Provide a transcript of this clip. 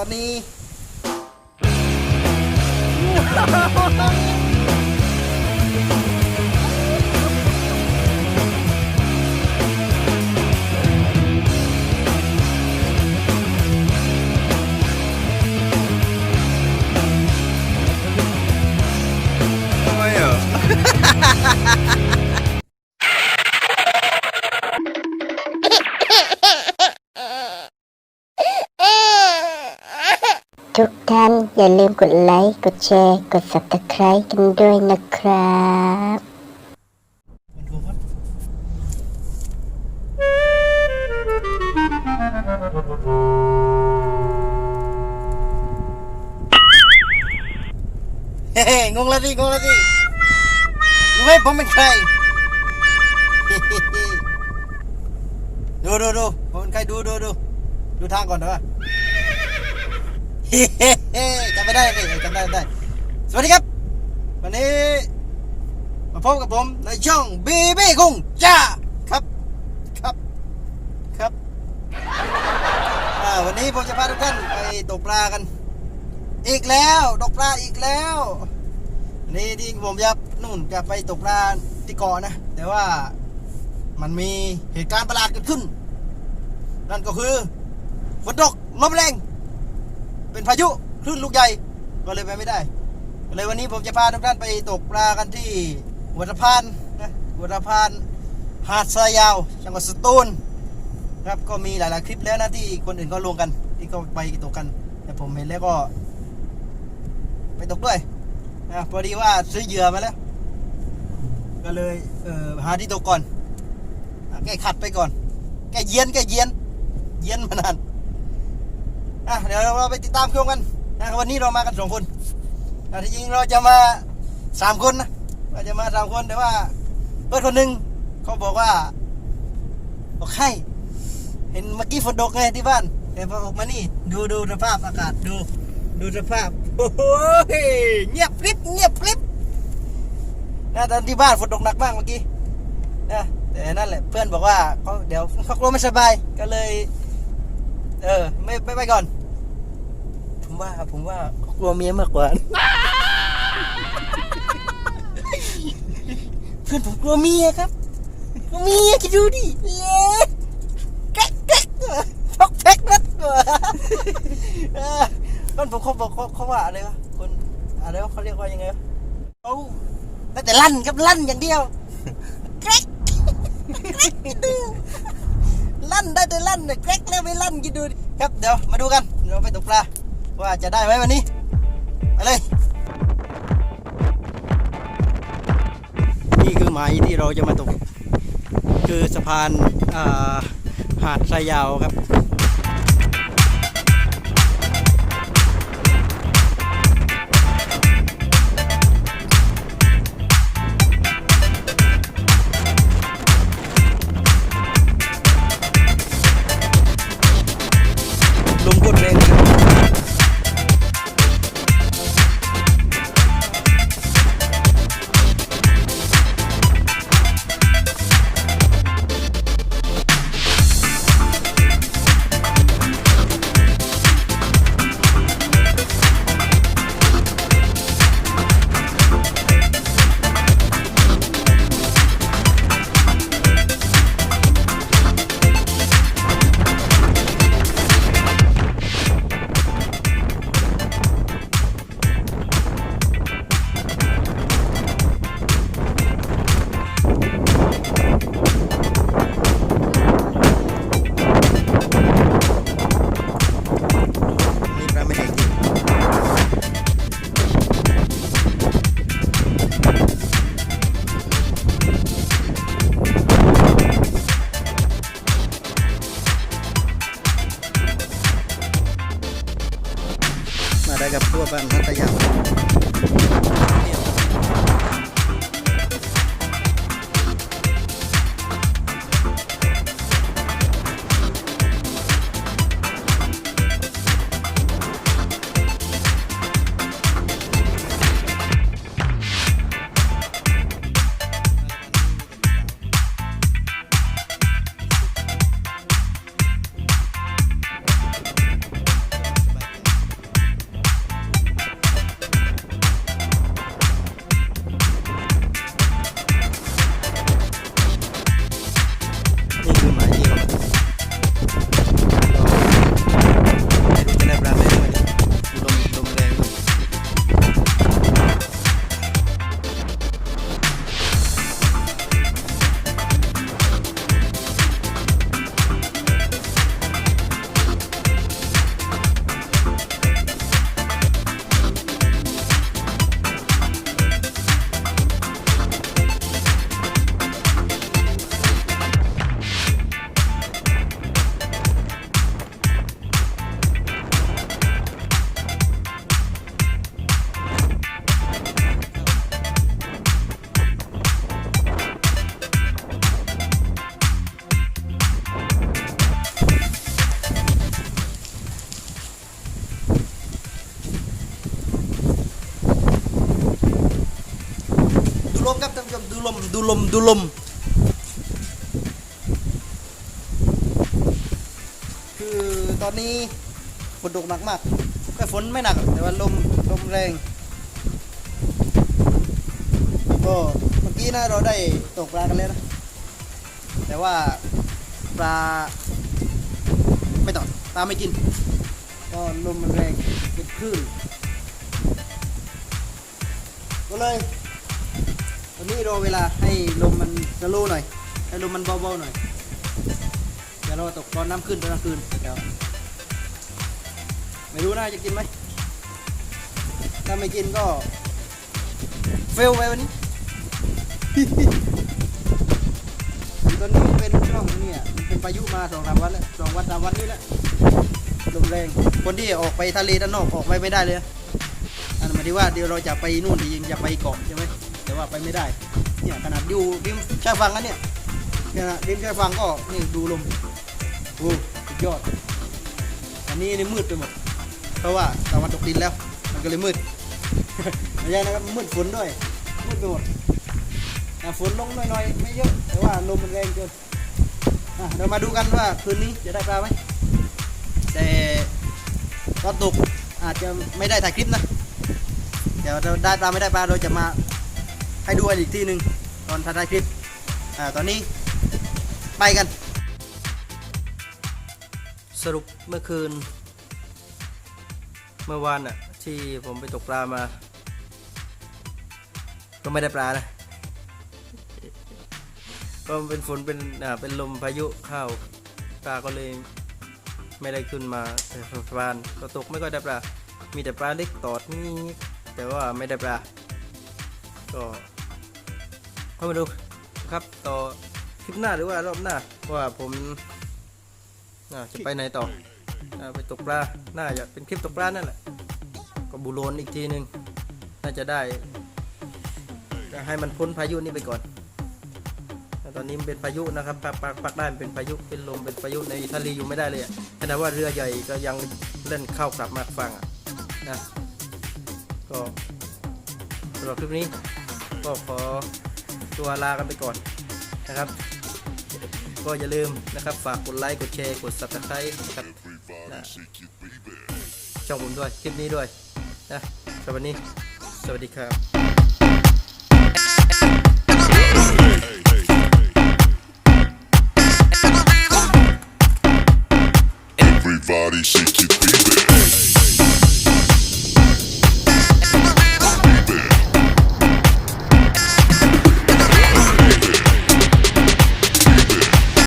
ตอนนี้ ทุกท่าน อย่าลืมกดไลค์ กดแชร์ กด subscribe กันด้วยนะครับเฮ้งงแล้วสิงงแล้วสิรู้ไหมผมเป็นใครดูดูดูผมเป็นใครดูดูดูดูทางก่อนนะว่า จำไม่ได้เลยจำได้ได้ สวัสดีครับ วันนี้ มาพบกับผมในช่องบีบีกุ้งจ้าครับครับครับวันนี้ผมจะพาทุกท่านไปตกปลากัน อีกแล้วตกปลาอีกแล้วนี่ที่ผมจะนู่นจะไปตกปลาที่เกาะนะ แต่ว่ามันมีเหตุการณ์ประหลาดเกิดขึ้น นั่นก็คือฝนตกลมแรง เป็นพายุคลื่นลูกใหญ่ก็เลยไปไม่ได้เลยวันนี้ผมจะพาทุกท่านไปตกปลากันที่หัวตะพานนะหัวตะพานหาดทรายยาวจังหวัดสตูลครับก็มีหลาย ๆ คลิปแล้วนะที่คนอื่นก็ลงกัน ที่เขาไปตกกัน แต่ผมเห็นแล้วก็ ไปตกด้วยนะพอดีว่าซื้อเหยื่อมาแล้ว ก็เลยเออหาที่ตกก่อนแก้ขัดไปก่อนแก้เยียนแก้เยียนเยียนมานาน อะเดี๋ยวเราไปติดตามชมกันนะครับวันนี้เรามากันสองคนอะที่จริงเราจะมาสามคนนะเราจะมาสามคนแต่ว่าเพื่อนคนหนึ่งเขาบอกว่าบอกให้เห็นเมื่อกี้ฝนตกไงที่บ้านแต่พอออกมานี่ ดูดูสภาพอากาศดู ดูสภาพโอ้โหเงียบกริบเงียบกริบนะตอนที่บ้านฝนตกหนักมากเมื่อกี้นะแต่นั่นแหละเพื่อนบอกว่าเขาเดี๋ยวเขากลัวไม่สบายก็เลย เออ ไม่ไม่ไปก่อน ว่าผมว่าเขากลัวเมียมากกว่า เพื่อนผมกลัวเมียครับกลัวเมียคิดดูดิเล็กแก๊กแก๊กพกแพ็กนัดเออมันผมเขาบอกเขาเขาว่าอะไรวะคนอะไรวะเขาเรียกว่ายังไงวะเขาได้แต่ลั่นครับลั่นอย่างเดียวแก๊กแก๊กคิดดูลั่นได้แต่ลั่นเนี่ยแก๊กแล้วไม่ลั่นคิดดูดิครับเดี๋ยวมาดูกันเดี๋ยวไปตกปลา ว่าจะได้ไหมวันนี้ ไปเลย นี่คือหมายที่เราจะมาตก คือสะพานอ่าหาดทรายยาวครับ ดูลมดูลม คือตอนนี้ฝนตกหนักมากแต่ฝนไม่หนักแต่ว่าลมลมแรงก็เมื่อกี้นะเราได้ตกปลากันแล้วนะ แต่ว่าปลาไม่ตอดปลาไม่กิน ก็ลมมันแรงเป็นคลื่นก็เลย วันนี้รอเวลาให้ลมมันสโลว์หน่อย ให้ลมมันเบาๆหน่อย เดี๋ยวเราตกตอนน้ำขึ้นตอนกลางคืนเดี๋ยวไม่รู้น่าจะกินไหม ถ้าไม่กินก็ เฟลไปวันนี้ ตอนนี้เป็นช่วงเนี่ยเป็นพายุมาสองสามวันแล้วสองวันสามวันนี้แล้วลมแรง คนที่ออกไปทะเลด้านนอกออกไปไม่ได้เลยอันหมายถึงว่าเดี๋ยวเราจะไปนู่นจริงจะไปเกาะใช่ไหม ว่าไปไม่ได้ เนี่ยขนาดอยู่ริมชายฝั่งนั้นเนี่ย เนี่ยนะริมชายฝั่งก็นี่ดูลมโอ้สุดยอด อันนี้นี่มืดไปหมด เพราะว่าตะวันตกดินแล้ว มันก็เลยมืดไม่ใช่นะครับมืดฝนด้วย มืดไปหมดฝนลงหน่อยๆ ไม่เยอะ แต่ว่าลมมันแรงเกินเรามาดูกันว่าคืนนี้จะได้ปลาไหม แต่ตอนตกอาจจะไม่ได้ถ่ายคลิปนะ เดี๋ยวเราได้ปลาไม่ได้ปลาเราจะมา ให้ดูกันอีกทีหนึ่งตอนถ่ายคลิป อ่า ตอนนี้ไปกัน สรุปเมื่อคืน เมื่อวานอะที่ผมไปตกปลามา ก็ไม่ได้ปลานะ ก็เป็นฝนเป็นอ่าเป็นลมพายุเข้าปลาก็เลยไม่ได้ขึ้นมาแต่ปลาก็ตกไม่ก็ได้ปลา มีแต่ปลาเล็กตอดนี่แต่ว่าไม่ได้ปลา ก็ เข้ามาดูครับต่อคลิปหน้าหรือว่ารอบหน้าว่าผมจะไปไหนต่ออไปตกปลาน่าจะเป็นคลิปตกปลานั่นแหละก็บูโรนอีกทีหนึ่งน่าจะได้จะให้มันพ้นพายุนี้ไปก่อนตอนนี้มันเป็นพายุนะครับปากปากปากได้มันเป็นพายุเป็นลมเป็นพายุในทะเลอยู่ไม่ได้เลยขนาดว่าเรือใหญ่ก็ยังเล่นเข้ากลับมาฝั่งอะนะก็สำหรับคลิปนี้ก็ขอ ตัวลากันไปก่อนนะครับ ก็อย่าลืมนะครับฝากกดไลค์กดแชร์กด subscribe นะครับนะช่องผมด้วยคลิปนี้ด้วยนะสำหรับวันนี้ สวัสดีครับ